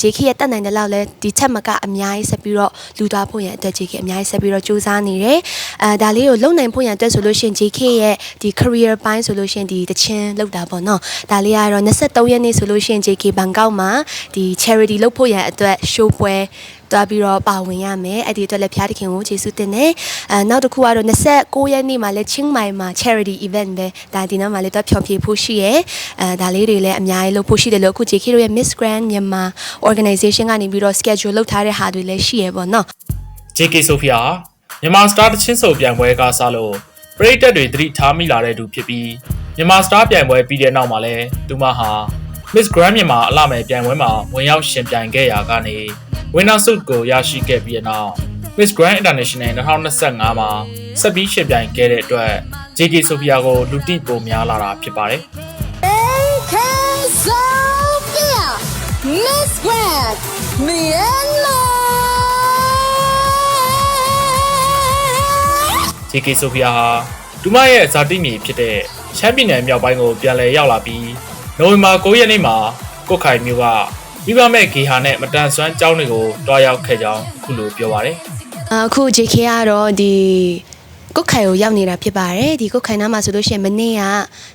JK ရဲ့တက်နိုင်တဲ့လောက်လဲဒီချက်မကအများကြီးဆက်ပြီးတော့လူသွားဖို့ရန်အတွက် JK အများကြီးဆက်ပြီးတော့စူးစမ်းနေတယ်အဲဒါလေးကိုလုံနိုင်ဖို့ရန်အတွက်ဆိုလို့ရှိရင် JK ရဲ့ဒီ career ပိုင်းဆိုလို့ရှိရင်ဒီတချင်းလောက်တာပေါ့နော်ဒါလေးကတော့23ရက်နေ့ဆိုလို့ရှိရင် JK ဘန်ကောက်မှာဒီ charity လုပ်ဖို့ရန်အတွက် show ပွဲ တွားပြီးတော့ပါဝင်ရမယ်အဲ့ဒီအတွက်လည်းဖျားတခင်ကိုကျေးဇူးတင်တယ်အဲနောက်တစ်ခုကတော့29ရက်နေ့မှာလည်းချင်းမိုင်မှာ charity event ပဲဒါဒီနောက်မှာလည်းတွားဖြောဖြေဖို့ရှိရယ်အဲဒါလေးတွေလည်းအများကြီးလုပ်ဖို့ရှိတယ်လို့အခု JK တို့ရဲ့ Miss Grand မြန်မာ organization ကနေပြီးတော့ schedule လုပ်ထားတဲ့ဟာတွေလည်းရှိရယ်ပေါ့နော် JK Sophia ဟာမြန်မာစတာတချင်းဆိုပြိုင်ပွဲကစားလို့ပရိသတ်တွေသတိထားမိလာတဲ့သူဖြစ်ပြီးမြန်မာစတာပြိုင်ပွဲပြီးတဲ့နောက်မှာလဲသူမဟာ Miss Grand မြန်မာအလှမယ်ပြိုင်ပွဲမှာဝင်ရောက်ရှင်ပြိုင်ခဲ့ရာကနေ Winner Suit ကိုရရှိခဲ့ပြီးတဲ့နောက် Miss Grand International 2025မှာဆက်ပြီးရှင်ပြိုင်ခဲ့တဲ့အတွက် JK Sophia ကိုလူတိပိုများလာတာဖြစ်ပါတယ် AK Sophia Miss Grand Myanmar JK Sophia ဟာဒူမရဲ့ဇာတိမြေဖြစ်တဲ့ချမ်းပြည်နယ်မြောက်ပိုင်းကိုပြန်လည်ရောက်လာပြီးနိုဝင်ဘာ9ရက်နေ့မှာကုတ်ခိုင်မြို့က မိဘမဲ့ဂေဟာနဲ့မတန်ဆွမ်းကျောင်းတွေကိုတွားရောက်ခဲ့ကြောင်းခုလိုပြောပါတယ်အခု JK ကတော့ဒီ ကုတ်ခိုင်ကိုရောက်နေတာဖြစ်ပါတယ်ဒီကုတ်ခိုင်နားမှာဆိုလို့ရှိရင်မနေ့က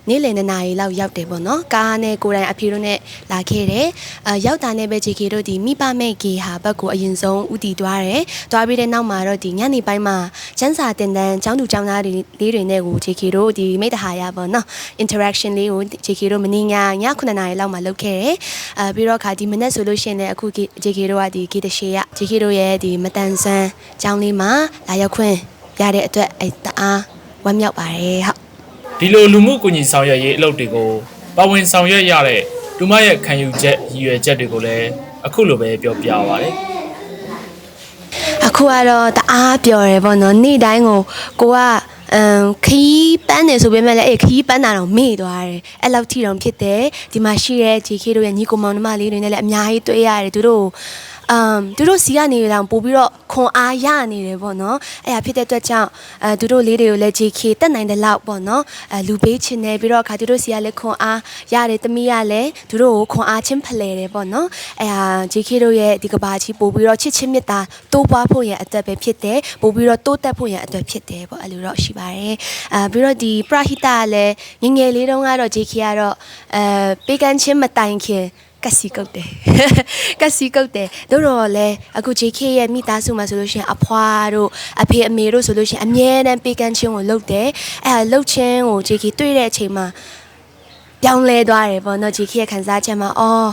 နေ့လယ်နှစ်နာရီလောက်ရောက်တယ်ပေါ့နော်ကားနဲ့ကိုယ်တိုင်အဖေတို့နဲ့လာခဲ့တယ်အဲရောက်တာနဲ့ပဲ JK တို့ဒီမိဘမဲ့ဂေဟာဘက်ကိုအရင်ဆုံးဥတီသွားတယ်သွားပြီးတဲ့နောက်မှာတော့ဒီညနေပိုင်းမှာကျန်းစာတင်တန်းចောင်းသူចောင်းသားတွေလေးတွေနဲ့ကို JK တို့ဒီမိတ္တဟာရပေါ့နော် interaction လေးကို JK တို့မနေ့ညည9နာရီလောက်မှာလုပ်ခဲ့တယ်အဲပြီးတော့ခါဒီမနေ့ဆိုလို့ရှိရင်လည်းအခု JK တို့ကဒီဂီတရှေရ JK တို့ရဲ့ဒီမတန်ဆန်းចောင်းလေးမှာလာရောက်ခွင့် ရတဲ့အတွက်အဲတအားဝမ်းမြောက်ပါတယ်ဟုတ်ဒီလိုလူမှုကူညီဆောင်ရွက်ရေးအလုပ်တွေကိုပါဝင်ဆောင်ရွက်ရတဲ့ဒူမရဲ့ခံယူချက်ရည်ရွယ်ချက်တွေကိုလည်းအခုလိုပဲပြောပြပါပါတယ်အခုကတော့တအားပျော်တယ်ပေါ့နော်နေ့တိုင်းကိုကိုကအမ်ခီးပန်းနေဆိုပေမဲ့လည်းအဲ့ခီးပန်းတာတော့မေ့သွားတယ်အဲ့လောက်ထိတော့ဖြစ်တယ်ဒီမှာရှိတဲ့ JK တို့ရဲ့ညီကိုမောင်နှမလေးတွေနဲ့လည်းအများကြီးတွေ့ရတယ်သူတို့ အမ်သူတို့စီကနေတောင်ပို့ပြီးတော့ခွန်အားရနေတယ်ပေါ့နော်အဲ့ဒါဖြစ်တဲ့အတွက်ကြောင့်အဲသူတို့လေးတွေကိုလည်း JK တက်နိုင်တဲ့လောက်ပေါ့နော်အဲလူပေးချင်တယ်ပြီးတော့အခါသူတို့စီကလည်းခွန်အားရတယ်တမီးကလည်းသူတို့ကိုခွန်အားချင်းဖလှယ်တယ်ပေါ့နော်အဲ့ဟာ JK တို့ရဲ့ဒီကဘာကြီးပို့ပြီးတော့ချစ်ချင်းမြတ်တာတိုးပွားဖို့ရန်အတွက်ပဲဖြစ်တယ်ပို့ပြီးတော့တိုးတက်ဖို့ရန်အတွက်ဖြစ်တယ်ပေါ့အဲ့လိုတော့ရှိပါတယ်အာပြီးတော့ဒီပရဟိတကလည်းငယ်ငယ်လေးတုန်းကတော့ JK ကတော့အဲပေးကမ်းချင်းမတိုင်ခင် ကက်စီကုတ်တယ်ကက်စီကုတ်တယ်တို့တော့လဲအခု JK ရဲ့မိသားစုမှာဆိုလို့ရှိရင်အဖွာတို့အဖေအမေတို့ဆိုလို့ရှိရင်အမြဲတမ်းပေးကမ်းခြင်းကိုလုပ်တယ်အဲဒါလုပ်ခြင်းကို JK တွေ့တဲ့အချိန်မှာပြောင်းလဲသွားတယ်ပေါ့နော် JK ရဲ့ခံစားချက်မှာအော်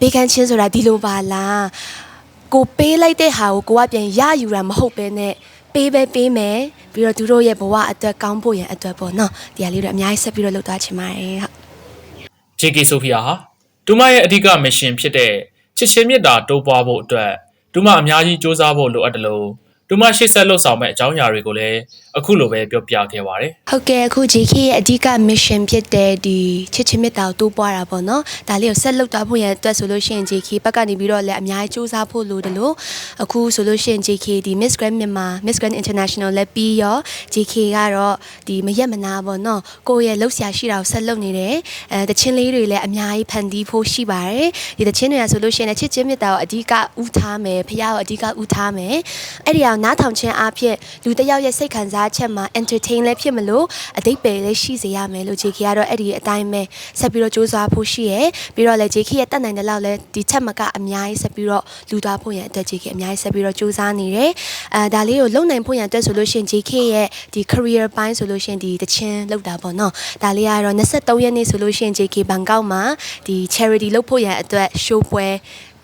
ပေးကမ်းခြင်းဆိုတာဒီလိုပါလားကိုပေးလိုက်တဲ့ဟာကိုကိုကပြန်ရယူတာမဟုတ်ပဲနဲ့ပေးပဲပေးမယ်ပြီးတော့သူတို့ရဲ့ဘဝအတွက်ကောင်းဖို့ရန်အတွက်ပေါ့နော်ဒီဟာလေးတွေအများကြီးဆက်ပြီးတော့လုပ်သွားချင်ပါတယ်ဟုတ် JK Sophia ဟာ ဒူမရဲ့အဓိကမစ်ရှင်ဖြစ်တဲ့ချစ်ချင်းမြတ်တာတိုးပွားဖို့အတွက်ဒူမအများကြီးစူးစမ်းဖို့လိုအပ်တယ်လို့ ဒူမရှိဆက်လှုပ်ဆောင်မဲ့အကြောင်းအရာတွေကိုလည်းအခုလိုပဲပြောပြခဲ့ပါတယ်ဟုတ်ကဲ့အခု JK ရဲ့အဓိက mission ဖြစ်တဲ့ဒီချစ်ချင်းမြတ်တာကိုတိုးပွားတာပေါ့နော်ဒါလေးကိုဆက်လုပ်သွားဖို့ရန်အတွက်ဆိုလို့ရှိရင် JK ဘက်ကနေပြီးတော့လည်းအများကြီးစူးစမ်းဖို့လိုတယ်လို့အခုဆိုလို့ရှိရင် JK ဒီ Miss Grand Myanmar Miss Grand International လည်းပြီးရော JK ကတော့ဒီမရက်မနာပေါ့နော်ကိုယ့်ရဲ့လှုပ်ရှားရှိတာကိုဆက်လုပ်နေတယ်အဲတချင်းလေးတွေလည်းအများကြီးဖန်တီးဖို့ရှိပါတယ်ဒီတချင်းတွေကဆိုလို့ရှိရင်လည်းချစ်ချင်းမြတ်တာကိုအဓိကဥထားမယ်ဖះကိုအဓိကဥထားမယ်အဲ့ဒီအောင်နားထောင်ခြင်းအဖြစ်လူတစ်ယောက်ရဲ့စိတ်ခံစားချက်မှာ entertain လည်းဖြစ်မလို့အတိတ်ပဲလည်းရှိစေရမယ်လို့ JK ကတော့အဲ့ဒီအတိုင်းပဲဆက်ပြီးတော့စူးစမ်းဖို့ရှိရယ်ပြီးတော့လည်း JK ရဲ့တက်နိုင်တဲ့လောက်လည်းဒီချက်မကအများကြီးဆက်ပြီးတော့လူသွားဖို့ရန်အတွက် JK အများကြီးဆက်ပြီးတော့စူးစမ်းနေတယ်အဲဒါလေးကိုလုံနိုင်ဖို့ရန်အတွက်ဆိုလို့ရှိရင် JK ရဲ့ဒီ career ပိုင်းဆိုလို့ရှိရင်ဒီတချင်းလောက်တာပေါ့နော်ဒါလေးကတော့23ရက်နေ့ဆိုလို့ရှိရင် JK ဘန်ကောက်မှာဒီ charity လုပ်ဖို့ရန်အတွက် show ပွဲ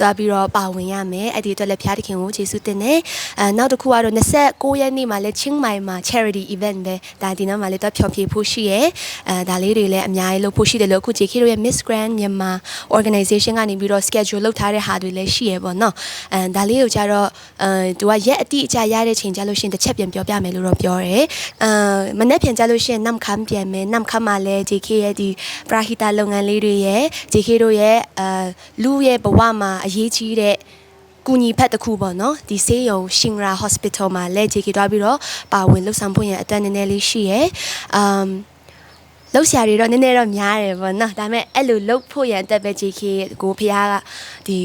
တွားပြီးတော့ပါဝင်ရမယ်အဲ့ဒီအတွက်လည်းဖျားတခင်ကိုကျေးဇူးတင်တယ်အဲနောက်တစ်ခုကတော့29ရက်နေ့မှာလည်းချင်းမိုင်မှာ charity event ပဲဒါဒီနောက်မှာလည်းတွားဖြောဖြေဖို့ရှိရယ်အဲဒါလေးတွေလည်းအများကြီးလုပ်ဖို့ရှိတယ်လို့အခု JK တို့ရဲ့ Miss Grand မြန်မာ organization ကနေပြီးတော့ schedule လုပ်ထားတဲ့ဟာတွေလည်းရှိရယ်ပေါ့နော်အဲဒါလေးကိုကြတော့အဲသူကရက်အတိအကျရတဲ့ချိန်ကြလို့ရှိရင်တစ်ချက်ပြန်ပြောပြမယ်လို့တော့ပြောတယ်အဲမနေ့ပြန်ကြလို့ရှိရင်နမ်ခမ်းပြန်မယ်နမ်ခမ်းမှာလည်း JK ရဲ့ဒီပရာဟိတလုပ်ငန်းလေးတွေရယ် JK တို့ရဲ့အဲလူရဲ့ဘဝမှာအရေးကြီးတဲ့ကူညီဖက်တစ်ခုပေါ့နော်ဒီဆေးရုံရှင်ရာ hospital မှာလက်ကြေကြီးတွားပြီးတော့ပါဝင်လှုပ်ဆောင်ဖို့ရန်အတွက်နည်းနည်းလေးရှိရယ်အမ်လှုပ်ရှားတွေတော့နည်းနည်းတော့များတယ်ပေါ့နော်ဒါပေမဲ့အဲ့လိုလှုပ်ဖို့ရန်အတွက်ပဲ JK ကိုဖះကဒီ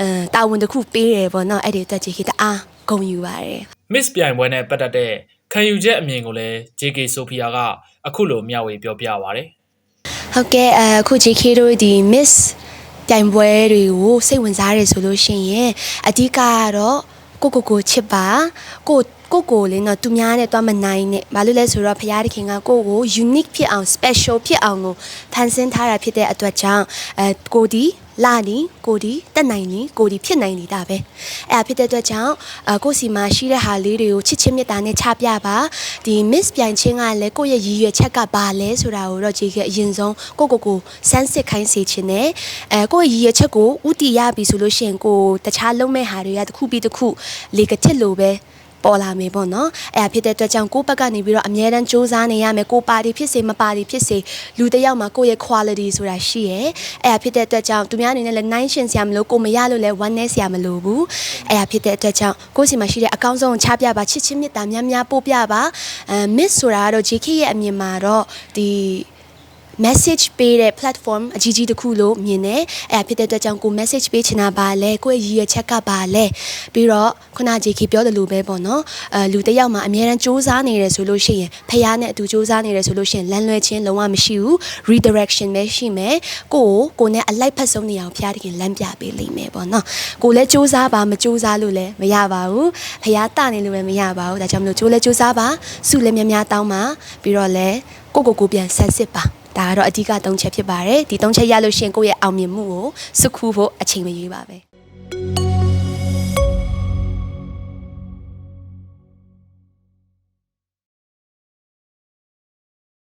အအဲတာဝန်တစ်ခုပေးတယ်ပေါ့နော်အဲ့ဒီအတွက် JK တအားဂုဏ်ယူပါတယ် Miss ပြိုင်ပွဲနဲ့ပတ်သက်တဲ့ခံယူချက်အမြင်ကိုလည်း JK Sophia ကအခုလိုမျှဝေပြောပြပါဗျ။ဟုတ်ကဲ့အအခု JK တို့ဒီ Miss ပြိုင်ပွဲတွေကိုစိတ်ဝင်စားရဲဆိုလို့ရှိရင်အဓိကကတော့ကိုကိုကိုချစ်ပါကိုကိုကိုလေးတော့သူများနဲ့တော့မနိုင်နဲ့ဘာလို့လဲဆိုတော့ဖရားတခင်ကကိုကို unique ဖြစ်အောင် special ဖြစ်အောင်ကိုဖန်ဆင်းထားတာဖြစ်တဲ့အတွက်ကြောင့်အဲကိုဒီ လာနီကိုဒီတက်နိုင်နီကိုဒီဖြစ်နိုင်နေတာပဲအဲ့ဒါဖြစ်တဲ့အတွက်ကြောင့်အကိုစီမှာရှိတဲ့ဟာလေးတွေကိုချစ်ချင်းမေတ္တာနဲ့ချပြပါဒီ miss ပြိုင်ချင်းကလည်းကိုယ့်ရဲ့ရည်ရွယ်ချက်ကဘာလဲဆိုတာကိုတော့ကြည့်ခဲ့အရင်ဆုံးကိုကိုကိုစမ်းစစ်ခိုင်းစေခြင်းနဲ့အဲကိုယ့်ရဲ့ရည်ရွယ်ချက်ကိုဥတီရပြီဆိုလို့ရှိရင်ကိုတခြားလုံးမဲ့ဟာတွေကတစ်ခုပြီးတစ်ခုလေကတစ်လိုပဲ ပေါ်လာမယ်ပေါ့နော်အဲ့ဒါဖြစ်တဲ့အတွက်ကြောင့်ကိုယ့်ဘက်ကနေပြီးတော့အမြဲတမ်းစူးစမ်းနေရမယ်ကိုပါတီဖြစ်စေမပါတီဖြစ်စေလူတစ်ယောက်မှာကိုယ့်ရဲ့ quality ဆိုတာရှိရဲအဲ့ဒါဖြစ်တဲ့အတွက်ကြောင့်သူများအနေနဲ့လည်းနိုင်ရှင်စရာမလိုကိုမရလို့လည်း one နဲ့စရာမလိုဘူးအဲ့ဒါဖြစ်တဲ့အတွက်ကြောင့်ကိုယ့်စီမှာရှိတဲ့အကောင်းဆုံးကိုချပြပါချစ်ချင်းမြတ်တာများများပို့ပြပါအဲ miss ဆိုတာကတော့ JK ရဲ့အမြင်မှာတော့ဒီ message ပေးတဲ့ platform အကြီးကြီးတစ်ခုလို့မြင်တယ်အဲ့ဒါဖြစ်တဲ့အတွက်ကြောင့်ကို message ပေးချင်တာပါလဲကိုယ့်ရဲ့ရည်ရွယ်ချက်ကပါလဲပြီးတော့ခုန JK ပြောတယ်လို့ပဲပေါ့နော်အဲလူတစ်ယောက်မှာအများရန်စူးစမ်းနေတယ်ဆိုလို့ရှိရင်ဖះနဲ့အတူစူးစမ်းနေတယ်ဆိုလို့ရှိရင်လမ်းလွဲခြင်းလုံးဝမရှိဘူး redirection ပဲရှိမယ်ကိုကိုကိုနဲ့အလိုက်ဖက်ဆုံးနေအောင်ဖះတခင်လမ်းပြပေးလိမ့်မယ်ပေါ့နော်ကိုလည်းစူးစမ်းပါမစူးစမ်းလို့လည်းမရပါဘူးဖះတနေလို့လည်းမရပါဘူးဒါကြောင့်မလို့စူးလည်းစူးစမ်းပါစုလည်းများများတောင်းပါပြီးတော့လည်းကိုကိုကိုပြန်ဆက်စစ်ပါ ဒါကတော့အဓိက၃ချက်ဖြစ်ပါတယ်ဒီ၃ချက်ရလို့ရှရင်ကိုယ့်ရဲ့အောင်မြင်မှုကိုစုခုဖို့အချိန်မရွေးပါပဲ